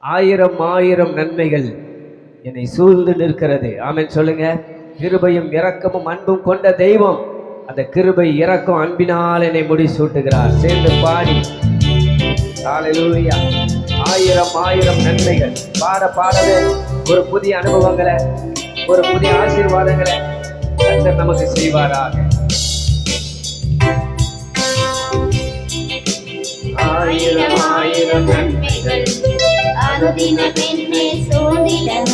ஆயிரம் ஆயிரம் நன்மைகள் என்னை சூழ்ந்து நிற்கிறது. ஆமென் சொல்லுங்க. கிருபையும் இரக்கமும் அன்பும் கொண்ட தெய்வம் அந்த கிருபை இரக்கம் அன்பினால் என்னை முடிசூட்டுகிறார். சேர்ந்து பாடி. ஆயிரம் ஆயிரம் நன்மைகள். பாட பாடவே ஒரு புதிய அனுபவங்களை ஒரு புதிய ஆசீர்வாதங்களை கர்த்தர் நமக்கு செய்வாராக. ஆயிரம் ஆயிரம் நன்மைகள். அனுதினம் பெண்ணே சோதிடம்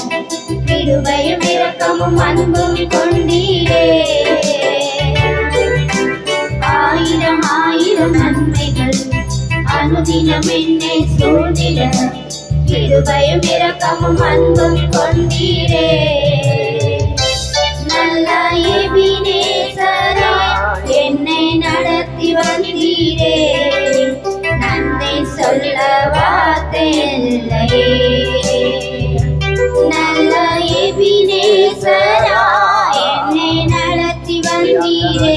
கிருபையும் இரக்கமும் அன்பும் கொண்டீரே ஆயிரம் ஆயிரம் நன்மைகள் அனுதினம் என்னை சூழ்ந்திட கிருபையும் இரக்கமும் அன்பும் கொண்டீரே இல்லையே நல்ல எபினேசரா என்னை நடத்தி வந்தீரே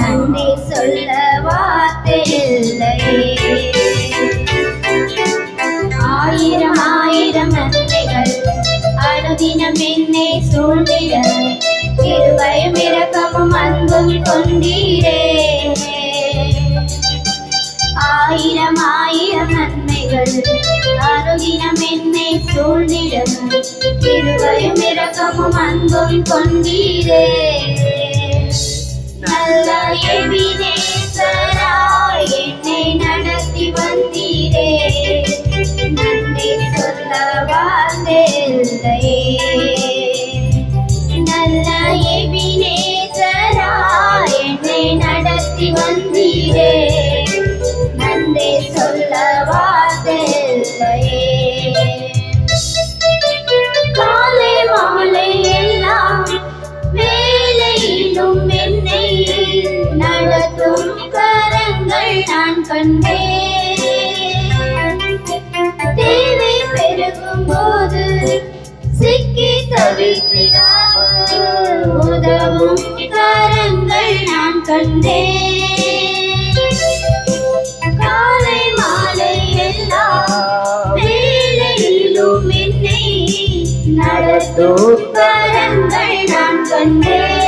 நன்றி சொல்ல வார்த்தை இல்லையே ஆயிரம் ஆயிரம் நன்றிகள் அனுதினம் என்னை சூழ்ந்திட இருவயம் இரக்கமும் அன்பும் கொண்டீரே இருவயும் இரக்கமும் அன்பும் கொண்டீரே தேவை பெருகும் போது சிக்கி தவித்திடாமல் உதவும் கரங்கள் நான் கண்டேன். காலை மாலை எல்லாம் என்னை நடத்தும் கரங்கள் நான் கண்டேன்.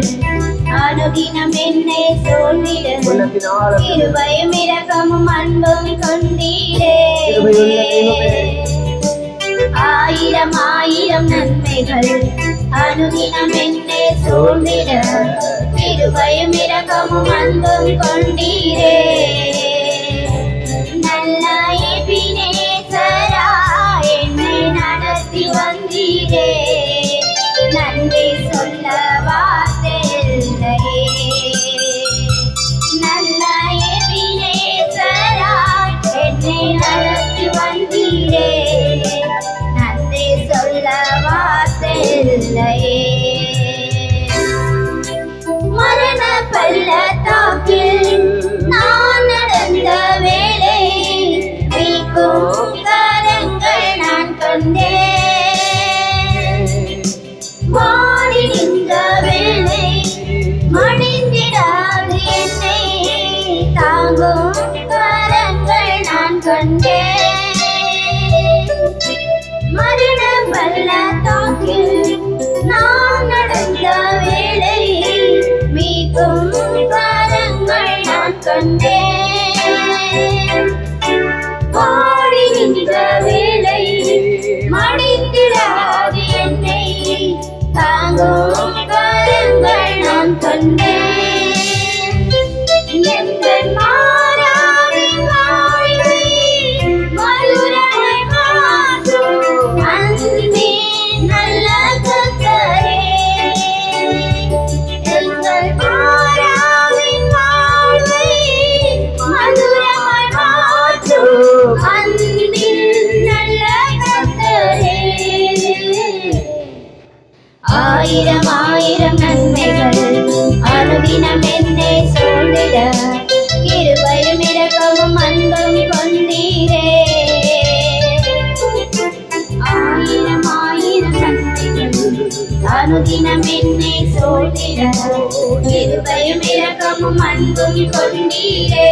நன்மைகள் அனுதினம் என்னை சூழ்ந்திட இருபயம் இரக்கமும் அன்பும் கொண்டீரே ஆயிரம் ஆயிரம் நன்மைகள். அனுதினம் என்னை சூழ்ந்திட. இருபயம் இரக்கமும் அன்பும் கொண்டீரே. நான் கண்டேன் ஆயிரம் ஆயிரம் நன்மைகள். அனுதினம் என்னை சூழ்ந்திட. இருவரும் இறக்கவும் அன்பும் கொண்டீரே. ஆயிரம் ஆயிரம் நன்மைகள். அனுதினம் என்னை சூழ்ந்திட. இருவரும் இறக்கவும் அன்பும் கொண்டீரே.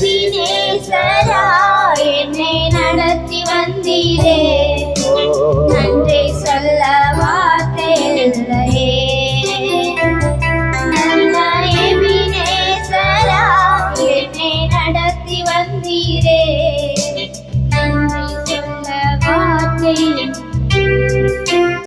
விதினேஸ்வரா என்னை நடத்தி வந்தீரே.